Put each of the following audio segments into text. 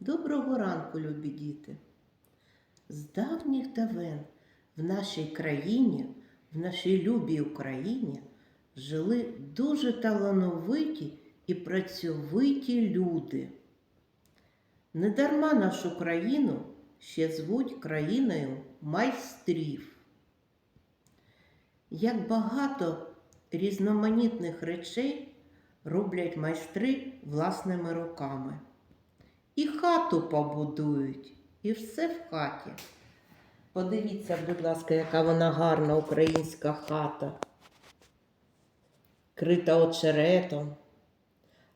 Доброго ранку, любі діти! З давніх давен в нашій країні, в нашій любій Україні жили дуже талановиті і працьовиті люди. Недарма нашу країну ще звуть країною майстрів. Як багато різноманітних речей роблять майстри власними руками. І хату побудують, і все в хаті. Подивіться, будь ласка, яка вона гарна українська хата. Крита очеретом.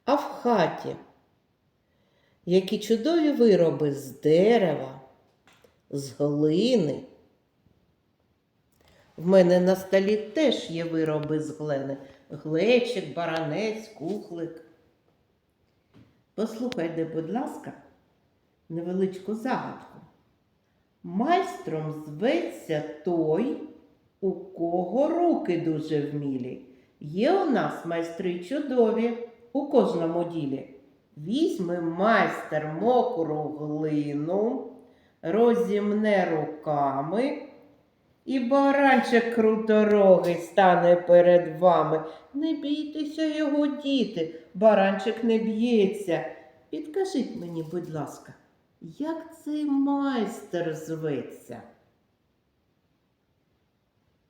А в хаті які чудові вироби з дерева, з глини. В мене на столі теж є вироби з глини. Глечик, баранець, кухлик. Послухайте, будь ласка, невеличку загадку. Майстром зветься той, у кого руки дуже вмілі. Є у нас майстри чудові у кожному ділі. Візьме майстер мокру глину, розімне руками, і баранчик круторогий стане перед вами. Не бійтеся його, діти, баранчик не б'ється. Підкажіть мені, будь ласка, як цей майстер зветься?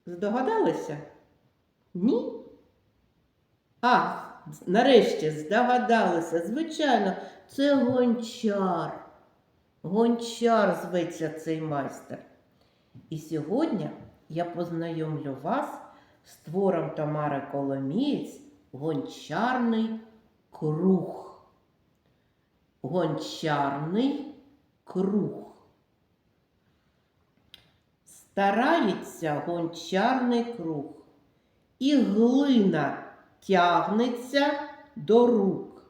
Здогадалися? Ні? А, нарешті здогадалися. Звичайно, це гончар. Гончар зветься цей майстер. І сьогодні я познайомлю вас з твором Тамари Коломієць Гончарний круг. Гончарний круг. Старається гончарний круг, і глина тягнеться до рук.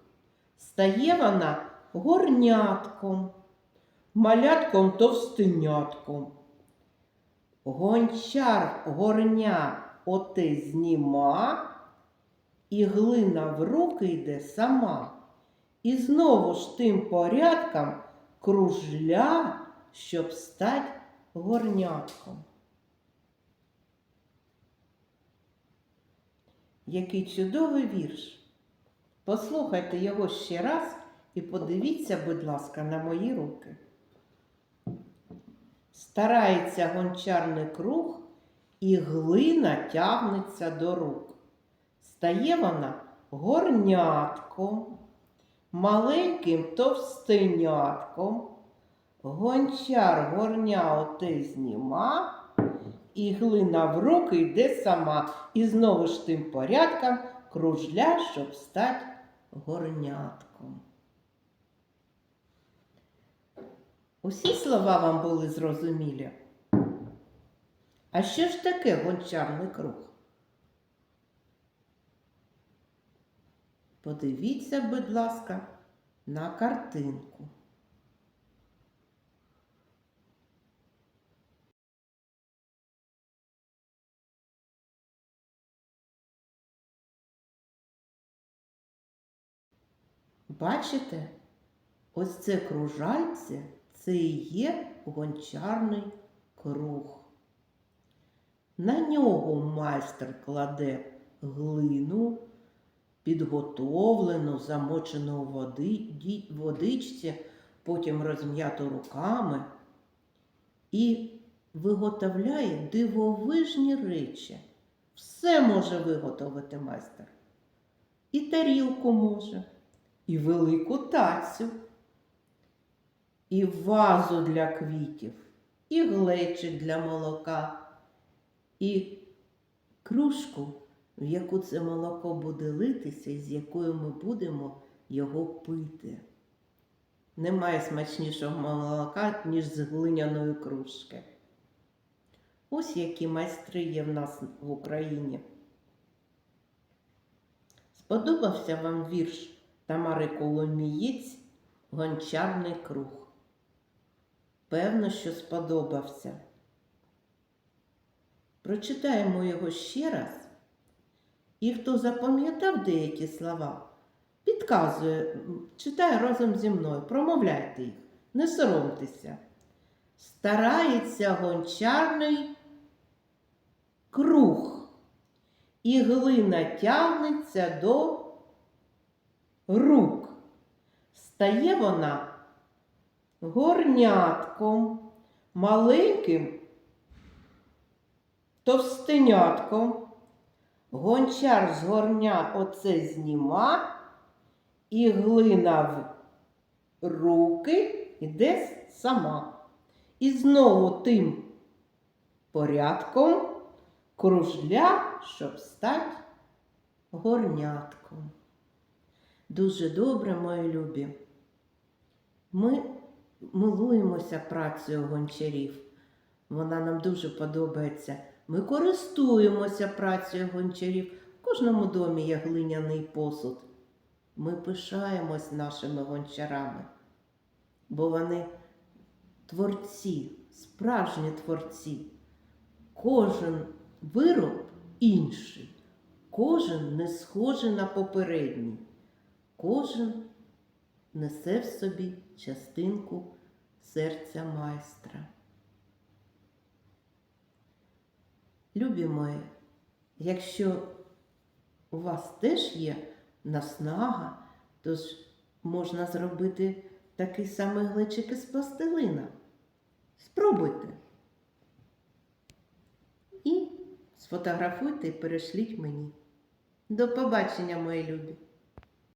Стає вона горнятком, малятком товстенятком. Гончар горня оте зніма, і глина в руки йде сама. І знову ж тим порядком кружля, щоб стать горнятком. Який чудовий вірш. Послухайте його ще раз і подивіться, будь ласка, на мої руки. Старається гончарний круг, і глина тягнеться до рук. Стає вона горнятком, маленьким товстенятком. Гончар горня оте зніма, і глина в руки йде сама. І знову ж тим порядком кружля, щоб стати горнятком. Усі слова вам були зрозумілі. А що ж таке гончарний круг? Подивіться, будь ласка, на картинку. Бачите, ось це кружальце це і є гончарний круг. На нього майстер кладе глину, підготовлену, замочену води, водичці, потім розм'яту руками і виготовляє дивовижні речі. Все може виготовити майстер. І тарілку може, і велику тацю, і вазу для квітів, і глечик для молока, і кружку, в яку це молоко буде литися, і з якою ми будемо його пити. Немає смачнішого молока, ніж з глиняної кружки. Ось які майстри є в нас в Україні. Сподобався вам вірш Тамари Коломієць Гончарний круг? Певно, що сподобався. Прочитаємо його ще раз. І хто запам'ятав деякі слова, підказує, читає разом зі мною, промовляйте їх, не соромтеся. Старається гончарний круг, і глина тягнеться до рук. Стає вона горнятком, маленьким товстенятком. Гончар з горня оце зніма, і глина в руки іде сама. І знову тим порядком кружля, щоб стати горнятком. Дуже добре, мої любі. Ми милуємося працею гончарів. Вона нам дуже подобається. Ми користуємося працею гончарів. В кожному домі є глиняний посуд. Ми пишаємось нашими гончарами, бо вони творці, справжні творці. Кожен вироб інший, кожен не схожий на попередній, кожен несе в собі частинку серця майстра. Любі мої, якщо у вас теж є наснага, то ж можна зробити такий самий глечик із пластилина. Спробуйте. І сфотографуйте і перешліть мені. До побачення, мої любі!